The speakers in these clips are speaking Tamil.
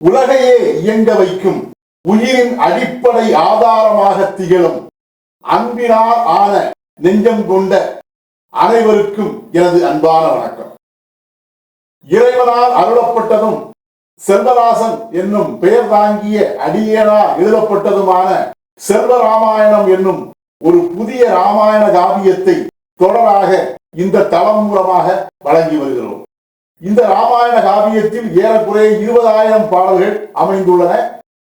உலகையே இயங்க வைக்கும் உயிரின் அடிப்படை ஆதாரமாக திகழும் அன்பினால் ஆன நெஞ்சம் கொண்ட அனைவருக்கும் எனது அன்பான வணக்கம். இறைவனால் அருளப்பட்டதும் செல்வராசன் என்னும் பெயர் தாங்கிய அடியேனால் எழுதப்பட்டதுமான செல்வராமாயணம் என்னும் ஒரு புதிய ராமாயண காவியத்தை தொடராக இந்த தளம் மூலமாக வழங்கி வருகிறோம். இந்த ராமாயண காவியத்தில் ஏறக்குறைய இருபதாயிரம் பாடல்கள் அமைந்துள்ளன.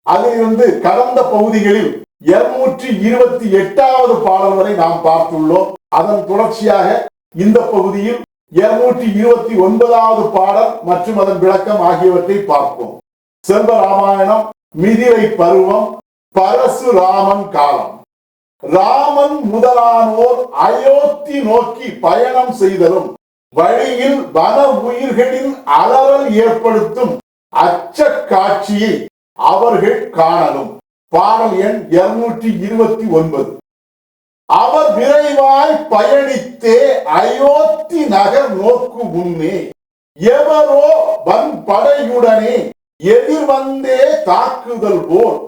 அதிலிருந்து கடந்த பகுதிகளில் இருநூற்றி இருபத்தி எட்டாவது பாடல் வரை நாம் பார்த்துள்ளோம். அதன் தொடர்ச்சியாக இந்த பகுதியில் இருநூற்றி இருபத்தி ஒன்பதாவது பாடல் மற்றும் அதன் விளக்கம் ஆகியவற்றை பார்ப்போம். செல்வ ராமாயணம் மிதிரை பருவம் பரசுராமன் காலம். ராமன் முதலானோர் அயோத்தி நோக்கி பயணம் செய்தலும் வழியில் வன உயிர்களின் அலறல் ஏற்படுத்தும் அச்ச காட்சியை அவர்கள் காணலும். பாடல் எண் இருநூற்றி இருபத்தி ஒன்பது. அவர் விரைவாய் பயணித்தே அயோத்தி நகர் நோக்கு முன்னே எவரோ வன் படையுடனே எதிர்வந்தே தாக்குதல் போல்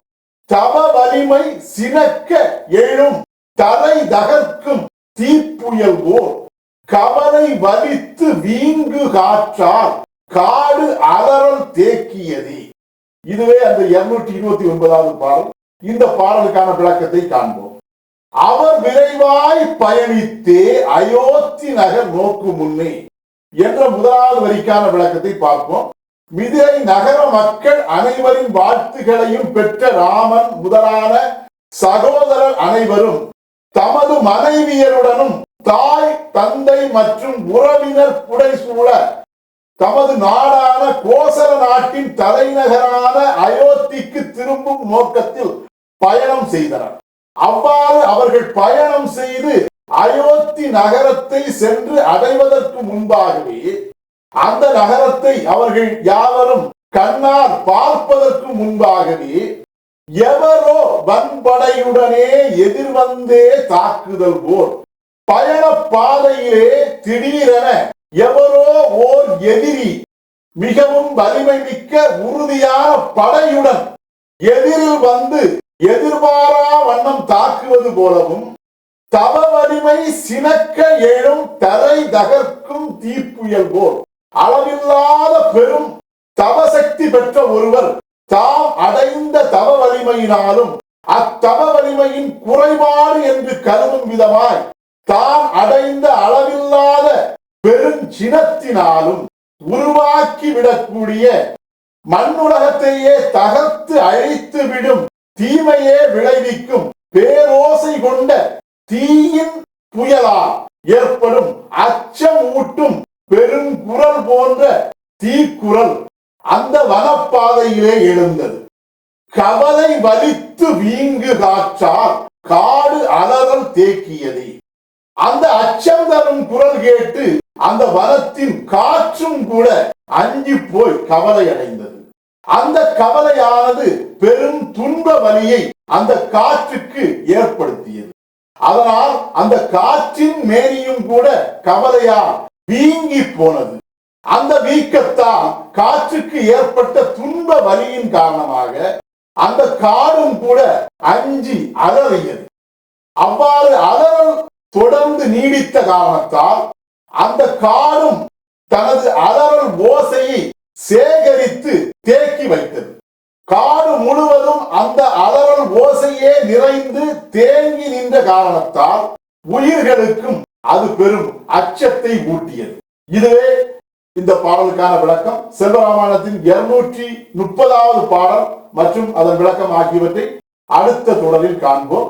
தவ வலிமை சினக்க எழும் தலை தகர்க்கும் தீப்புயல் போல் கவலை வலித்து வீங்கு காற்றால் காடு அலறல் தேக்கியது. இதுவே அந்த இருநூற்றி இருபத்தி ஒன்பதாவது பாடல். இந்த பாடலுக்கான விளக்கத்தை காண்போம். அவர் விரைவாய் பயணித்தே அயோத்தி நகர் நோக்கு முன்னே என்ற முதலாவது வரிக்கான விளக்கத்தை பார்ப்போம். மிதிரை நகர மக்கள் அனைவரின் வாழ்த்துகளையும் பெற்ற ராமன் முதலான சகோதரர் அனைவரும் தமது மனைவியருடனும் தாய் தந்தை மற்றும் உறவினர் புடைசூழ தமது நாடான கோசல நாட்டின் தலைநகரான அயோத்திக்கு திரும்பும் நோக்கத்தில் பயணம் செய்தனர். அவ்வாறு அவர்கள் பயணம் செய்து அயோத்தி நகரத்தை சென்று அடைவதற்கு முன்பாகவே அந்த நகரத்தை அவர்கள் யாவரும் கண்ணால் பார்ப்பதற்கு முன்பாகவே எவரோ வன்படையுடனே எதிர்வந்தே தாக்குதல் போல் பயண பாதையிலே திடீரென எவரோ ஓர் எதிரி மிகவும் வலிமை மிக்க உறுதியான படையுடன் எதிரில் வந்து எதிர்பாரா வண்ணம் தாக்குவது போலவும் தவ வலிமை சினக்க எழும் தரை தகர்க்கும் தீப்புயல் போல் அளவில்லாத பெரும் தவசக்தி பெற்ற ஒருவர் தாம் அடைந்த தவ வலிமையினாலும் அத்தவ வலிமையின் குறைபாடு என்று கருதும் விதமாய் தான் அடைந்த அளவில்லாத பெருஞ்சினத்தினாலும் உருவாக்கி விடக்கூடிய மண்ணுலகத்தையே தகர்த்து அழித்து விடும் தீமையே விளைவிக்கும் பேரோசை கொண்ட தீயின் புயலால் ஏற்படும் அச்சம் ஊட்டும் பெருங்குரல் போன்ற தீக்குரல் அந்த வனப்பாதையிலே எழுந்தது. கவலை வலித்து வீங்கு காற்றால் காடு அலறல் தேக்கியது. அந்த அச்சம் தரும் குரல் கேட்டு அந்த வனத்தின் காற்றும் கூட அஞ்சி போய் கவலை அடைந்தது அந்த கவலையானது பெரும் துன்ப வலியை அந்த காற்றுக்கு ஏற்படுத்தியது. அதனால் அந்த காற்றின் மேனியும் கூட கவலையால் வீங்கி போனது. அந்த வீக்கத்தால் காற்றுக்கு ஏற்பட்ட துன்ப வலியின் காரணமாக அந்த காடும் கூட அஞ்சி அலறியது. அவ்வாறு அலறல் தொடர்ந்து நீடித்த காரணத்தால் அந்த காடும் தனது அலறல் ஓசையை சேகரித்து தேக்கி வைத்தது. காடு முழுவதும் அந்த அலறல் ஓசையே நிறைந்து தேங்கி நின்ற காரணத்தால் உயிர்களுக்கும் அது பெரும் அச்சத்தை ஊட்டியது. இதுவே இந்த பாடலுக்கான விளக்கம். செல்வராமாயணத்தின் இருநூற்றி முப்பதாவது பாடல் மற்றும் அதன் விளக்கம் ஆகியவற்றை அடுத்த தொடரில் காண்போம்.